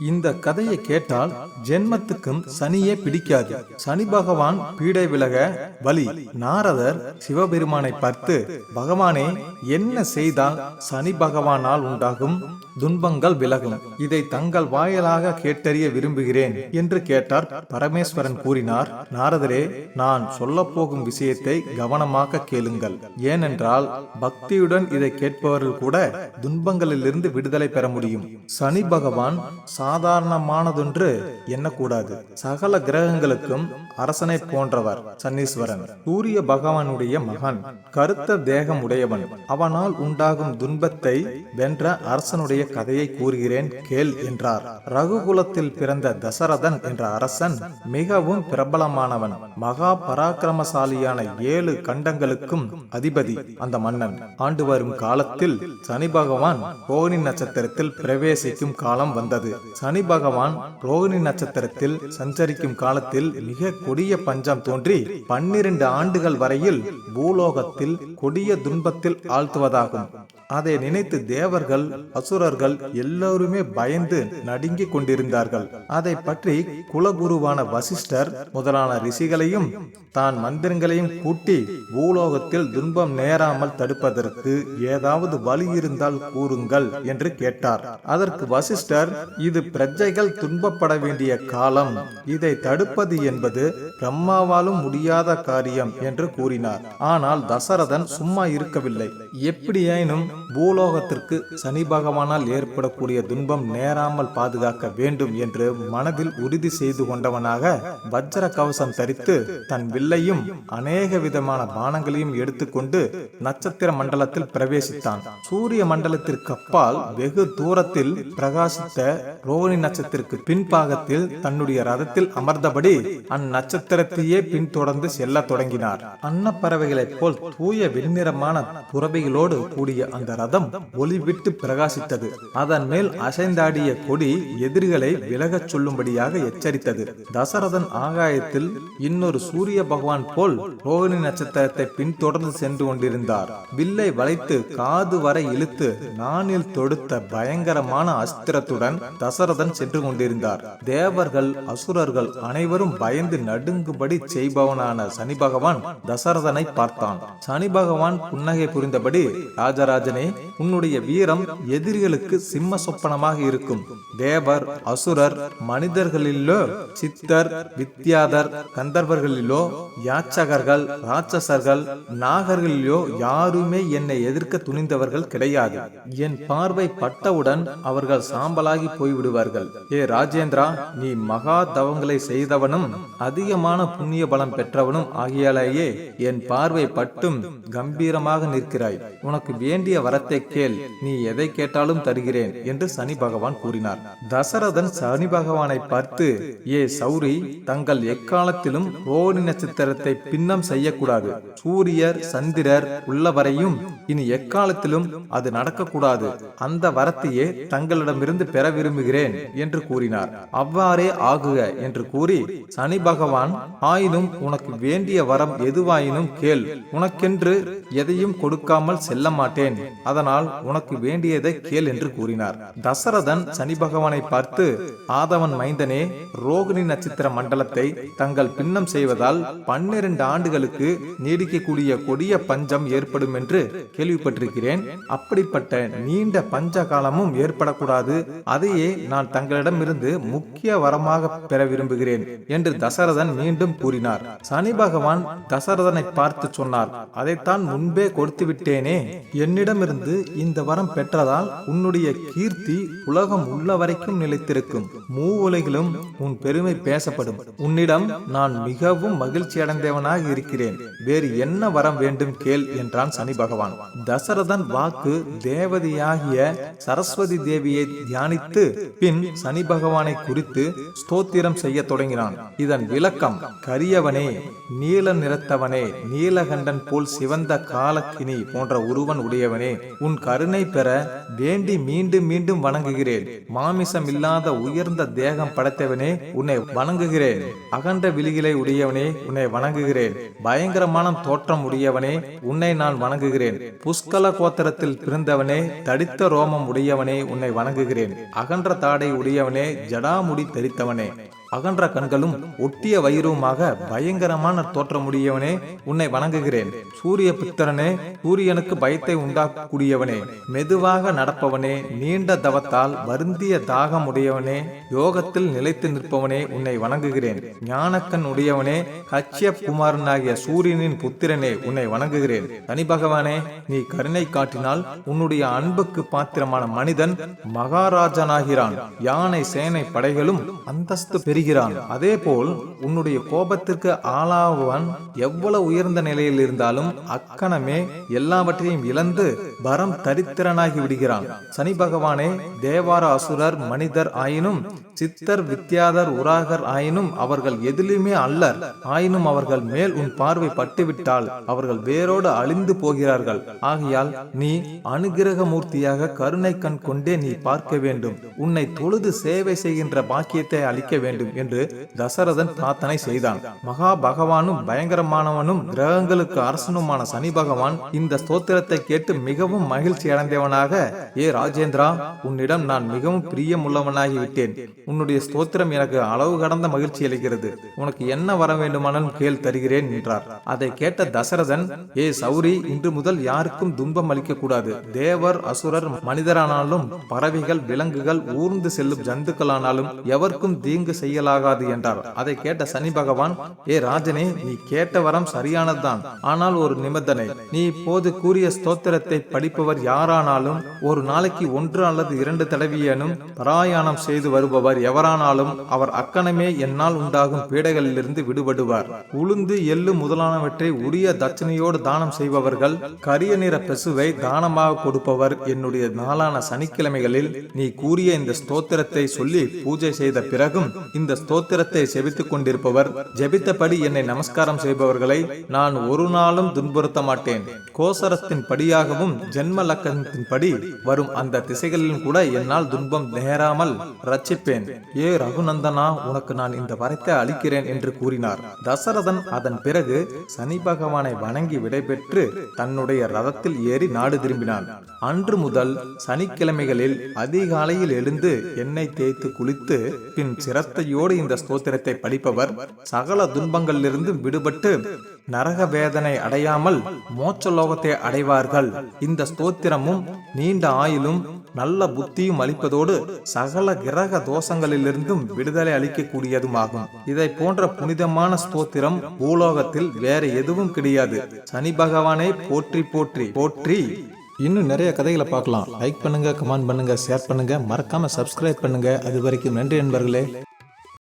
இந்த கதையை கேட்டால் ஜென்மத்துக்கும் சனியே பிடிக்காது. சனி பகவான் பீடை விலக வழி நாரதர் சிவபெருமானை பார்த்து பகவானே என்ன செய்தால் சனி பகவானால் உண்டாகும் துன்பங்கள் விலகும். இதை தங்கள் வாயிலாக கேட்டறிய விரும்புகிறேன் என்று கேட்டார் பரமேஸ்வரன் கூறினார். நாரதரே நான் சொல்லப் போகும் விஷயத்தை கவனமாக கேளுங்கள். ஏனென்றால் பக்தியுடன் இதை கேட்பவர்கள் கூட துன்பங்களிலிருந்து விடுதலை பெற முடியும். சனி பகவான் சாதாரணமானதொன்று எண்ணக்கூடாது. சகல கிரகங்களுக்கும் அரசனை போன்றவர் சன்னீஸ்வரன். சூரிய பகவானுடைய மகன் கருத்த தேகம் உடையவன். அவனால் உண்டாகும் துன்பத்தை வென்ற அரசனுடைய கதையை கூறுகிறேன் கேள் என்றார். ரகுகுலத்தில் பிறந்த தசரதன் என்ற அரசன் மிகவும் பிரபலமானவன். மகா பராக்கிரமசாலியான ஏழு கண்டங்களுக்கும் அதிபதி அந்த மன்னன். ஆண்டு வரும் காலத்தில் சனி பகவான் ரோகிணி நட்சத்திரத்தில் பிரவேசிக்கும் காலம் வந்தது. சனி பகவான் ரோகிணி நட்சத்திரத்தில் சஞ்சரிக்கும் காலத்தில் மிக கொடிய பஞ்சம் தோன்றி பன்னிரண்டு ஆண்டுகள் வரையில் பூலோகத்தில் கொடிய துன்பத்தில் ஆழ்த்துவதாகும். அதை நினைத்து தேவர்கள் அசுரர்கள் எல்லோருமே பயந்து நடுங்கிக் கொண்டிருந்தார்கள். அதை பற்றி குலகுருவான வசிஷ்டர் முதலான ரிஷிகளையும் தான் மந்திரங்களையும் கூட்டி பூலோகத்தில் துன்பம் நேராமல் தடுப்பதற்கு ஏதாவது வழி இருந்தால் கூறுங்கள் என்று கேட்டார். அதற்கு வசிஷ்டர் இது பிரஜைகள் துன்பப்பட வேண்டிய காலம் இதை தடுப்பது என்பது பிரம்மாவாலும் முடியாத காரியம் என்று கூறினார். ஆனால் தசரதன் சும்மா இருக்கவில்லை. எப்படியாயினும் பூலோகத்திற்கு சனி பகவானால் ஏற்படக்கூடிய துன்பம் நேராமல் பாதுகாக்க வேண்டும் என்று மனதில் உறுதி செய்து கொண்டவனாக வஜ்ர கவசம் தரித்து தன் வில்லையும் அநேக விதமான பானங்களையும் எடுத்துக்கொண்டு நட்சத்திர மண்டலத்தில் பிரவேசித்தான். சூரிய மண்டலத்திற்கு அப்பால் வெகு தூரத்தில் பிரகாசித்த ரோகிணி நட்சத்திற்கு பின்பாகத்தில் தன்னுடைய ரதத்தில் அமர்ந்தபடி அந்நட்சத்திரத்தையே பின்தொடர்ந்து செல்ல தொடங்கினார். அன்னப்பறவைகளைப் போல் தூய வெண்ணிறமான புறவைகளோடு கூடிய அந்த ரதம் ஒளிவிட்டு பிரகாசித்தது. அதன் மேல் அசைந்தாடிய கொடி எதிரிகளை விலகச் சொல்லும்படியாக எச்சரித்தது. தசரதன் ஆகாயத்தில் இன்னொரு சூரிய பகவான் போல் ரோகிணி நட்சத்திரத்தை பின்தொடர்ந்து சென்று கொண்டிருந்தார். வில்லை வளைத்து காது வரை இழுத்து நானில் தொடுத்த பயங்கரமான அஸ்திரத்துடன் தசர தசரதன் சென்று கொண்டிருந்தார். தேவர்கள் அசுரர்கள் அனைவரும் பயந்து நடுங்கும்படி செய்பவனான சனி பகவான் தசரதனை பார்த்தான். சனி பகவான் புன்னகை புரிந்தபடி ராஜராஜனே உன்னுடைய வீரம் எதிரிகளுக்கு சிம்ம சொப்பனமாக இருக்கும். தேவர் அசுரர் மனிதர்களிலோ சித்தர் வித்யாதர் கந்தர்வர்களிலோ யாச்சகர்கள் ராட்சசர்கள் நாகர்களிலோ யாருமே என்னை எதிர்க்க துணிந்தவர்கள் கிடையாது. என் பார்வை பட்டவுடன் அவர்கள் சாம்பலாகி போய்விடுவார். போய்விடுவார்கள் ஏ ராஜேந்திரா நீ மகா தவங்களை செய்தவனும் அதிகமான புண்ணிய பலம் பெற்றவனும் ஆகியாலேயே என் பார்வை பட்டும் கம்பீரமாக நிற்கிறாய். உனக்கு வேண்டிய வரத்தை கேள் நீ எதை கேட்டாலும் தருகிறேன் என்று சனி பகவான் கூறினார். தசரதன் சனி பகவானை பார்த்து ஏ சௌரி தங்கள் எக்காலத்திலும் ரோனி நட்சத்திரத்தை பின்னம் செய்யக்கூடாது. சூரியர் சந்திரர் உள்ளவரையும் இனி எக்காலத்திலும் அது நடக்கக்கூடாது. அந்த வரத்தையே தங்களிடமிருந்து பெற விரும்புகிறேன். என்று கூறினார். அவ்வாறே ஆகுக என்று கூறி சனி பகவான் ஆயினும் உனக்கு வேண்டிய வரம் எதுவாயினும் கேள். உனக்கென்று எதையும் கொடுக்காமல் செல்ல மாட்டேன் அதனால் உனக்கு வேண்டியதை கேள் என்று கூறினார். தசரதன் சனி பகவானை பார்த்து ஆதவன் மைந்தனே ரோகிணி நட்சத்திர மண்டலத்தை தங்கள் பின்னம் செய்வதால் பன்னிரண்டு ஆண்டுகளுக்கு நீடிக்கக்கூடிய கொடிய பஞ்சம் ஏற்படும் என்று கேள்விப்பட்டிருக்கிறேன். அப்படிப்பட்ட நீண்ட பஞ்ச காலமும் ஏற்படக்கூடாது. அதையே நான் தங்களிடமிருந்து முக்கிய வரமாக பெற விரும்புகிறேன் என்று தசரதன் மீண்டும் கூறினார். சனி பகவான் தசரதனை பார்த்து சொன்னார் அதைத்தான் முன்பே கொடுத்து விட்டேனே என்னிடமிருந்து இந்த வரம் பெற்றதால் உன்னுடைய கீர்த்தி உலகம் உள்ள வரைக்கும் நிலைத்திருக்கும். மூ உலகிலும் உன் பெருமை பேசப்படும். உன்னிடம் நான் மிகவும் மகிழ்ச்சி அடைந்தவனாக இருக்கிறேன். வேறு என்ன வரம் வேண்டும் கேள் என்றான் சனி பகவான். தசரதன் வாக்கு தேவதையாகிய சரஸ்வதி தேவியை தியானித்து பின் சனி பகவானை குறித்து ஸ்தோத்திரம் செய்ய தொடங்கினான். இதன் விளக்கம் கரியவனே நீல நிறத்தவனே நீலகண்டன் போல் சிவந்த காலக்கினி போன்ற உருவன் உடையவனே உன் கருணை பெற வேண்டி மீண்டும் மீண்டும் வணங்குகிறேன். மாமிசம் இல்லாத உயர்ந்த தேகம் படைத்தவனே உன்னை வணங்குகிறேன். அகன்ற விழிகளை உடையவனே உன்னை வணங்குகிறேன். பயங்கரமான தோற்றம் உடையவனே உன்னை நான் வணங்குகிறேன். புஷ்கல கோத்திரத்தில் பிறந்தவனே தடித்த ரோமம் உடையவனே உன்னை வணங்குகிறேன். அகன்ற தாடை உடையவனே ஜடாமுடி தரித்தவனே அகன்ற கண்களும் ஒட்டிய வயிறுமாக பயங்கரமான தோற்றமுடையவனே உன்னை வணங்குகிறேன். சூரிய புத்திரனே சூரியனுக்கு பயத்தை உண்டாக்கக்கூடியவனே மெதுவாக நடப்பவனே நீண்ட தவத்தால் வருந்திய தாகம் உடையவனே யோகத்தில் நிலைத்து நிற்பவனே உன்னை வணங்குகிறேன். ஞானக்கண் உடையவனே கச்சிய குமாரனாகிய சூரியனின் புத்திரனே உன்னை வணங்குகிறேன். தனி பகவானே நீ கருணை காட்டினால் உன்னுடைய அன்புக்கு பாத்திரமான மனிதன் மகாராஜனாகிறான். யானை சேனை படைகளும் அந்தஸ்து பெறுகிறான் அதே போல் உன்னுடைய கோபத்திற்கு ஆளாவன் எவ்வளவு உயர்ந்த நிலையில் இருந்தாலும் அக்கணமே எல்லாவற்றையும் இழந்து பரம் தரித்திரனாகி விடுகிறான். சனி பகவானே தேவார அசுரர் மனிதர் ஆயினும் சித்தர் வித்யாதர் உராகர் ஆயினும் அவர்கள் எதிலுமே அல்லர். ஆயினும் அவர்கள் மேல் உன் பார்வை பட்டுவிட்டால் அவர்கள் வேரோடு அழிந்து போகிறார்கள். ஆகையால் நீ அனுகிரக மூர்த்தியாக கருணை கண் கொண்டே நீ பார்க்க வேண்டும். உன்னை தொழுது சேவை செய்கின்ற பாக்கியத்தை அளிக்க வேண்டும். வேண்டும் என்று தசரதன் பிரார்த்தனை செய்தான். மகா பகவானும் பயங்கரமானவனும் கிரகங்களுக்கு அரசனுமான சனி பகவான் இந்த ஸ்தோத்திரத்தை கேட்டு மிகவும் மகிழ்ச்சி அடைந்தவனாக ஏ ராஜேந்திரா உன்னிடம் நான் மிகவும் பிரியமுள்ளவனாகி விட்டேன் உன்னுடைய ஸ்தோத்திரம் எனக்கு அளவு கடந்த மகிழ்ச்சி அளிக்கிறது. உனக்கு என்ன வர வேண்டுமானாலும் கேள் தருகிறேன் என்றார். அதை கேட்ட தசரதன் ஏ சௌரி இன்று முதல் யாருக்கும் துன்பம் அளிக்க கூடாது தேவர் அசுரர் மனிதரானாலும் பறவைகள் விலங்குகள் ஊர்ந்து செல்லும் ஜந்துக்களானாலும் எவருக்கும் தீங்கு செய்ய செய்யலாகாது என்றார். அதை கேட்ட சனி பகவான் ஏ ராஜனே நீ கேட்ட வரம் சரியானதுதான். ஆனால் ஒரு நிபந்தனை. நீ இப்போது கூறிய ஸ்தோத்திரத்தை படிப்பவர் யாரானாலும் ஒரு நாளைக்கு ஒன்று அல்லது இரண்டு தடவையேனும் பராயாணம் செய்து வருபவர் எவரானாலும் அவர் அக்கணமே என்னால் உண்டாகும் பீடைகளிலிருந்து விடுபடுவார். உளுந்து எள்ளு முதலானவற்றை உரிய தட்சணையோடு தானம் செய்பவர்கள் கரிய நிற பெசுவை தானமாக கொடுப்பவர் என்னுடைய நாளான சனிக்கிழமைகளில் நீ கூறிய இந்த ஸ்தோத்திரத்தை சொல்லி பூஜை செய்த பிறகும் இந்த ஸ்தோத்திரத்தை செபித்துக் கொண்டிருப்பவர் ஜெபித்தபடி என்னை நமஸ்காரம் செய்பவர்களை நான் ஒரு நாளும் துன்புறுத்த மாட்டேன் கோசரத்தின் படியாகவும் ஜென்ம லக்கணத்தின் படி வரும் அந்த திசைகளிலும் கூட என்னால் துன்பம் நேராமல் ரட்சிப்பேன். ஏ ரகுநந்தனா உனக்கு நான் இந்த வரத்தை அளிக்கிறேன் என்று கூறினார். தசரதன் அதன் பிறகு சனி பகவானை வணங்கி விடைபெற்று தன்னுடைய ரதத்தில் ஏறி நாடு திரும்பினான். அன்று முதல் சனிக்கிழமைகளில் அதிகாலையில் எழுந்து எண்ணெய் தேய்த்து குளித்து பின் சிரத்தையோடு இந்த ஸ்தோத்திரத்தை படிப்பவர் சகல துன்பங்களிலிருந்து விடுபட்டு நரக வேதனை அடையாமல் மோட்சலோகத்தை அடைவார்கள். இந்த ஸ்தோத்திரமும் நீண்ட ஆயிலும் நல்ல புத்தியும் அளிப்பதோடு சகல கிரக தோஷங்களிலிருந்தும் விடுதலை அளிக்கக்கூடியதுமாகும். இதை போன்ற புனிதமான ஸ்தோத்திரம் பூலோகத்தில் வேற எதுவும் கிடையாது. சனி பகவானை போற்றி போற்றி போற்றி. இன்னும் நிறைய கதைகளை பார்க்கலாம். லைக் பண்ணுங்க கமெண்ட் பண்ணுங்க ஷேர் பண்ணுங்க. மறக்காம சப்ஸ்கிரைப் பண்ணுங்க. அது வரைக்கும் நன்றி நண்பர்களே.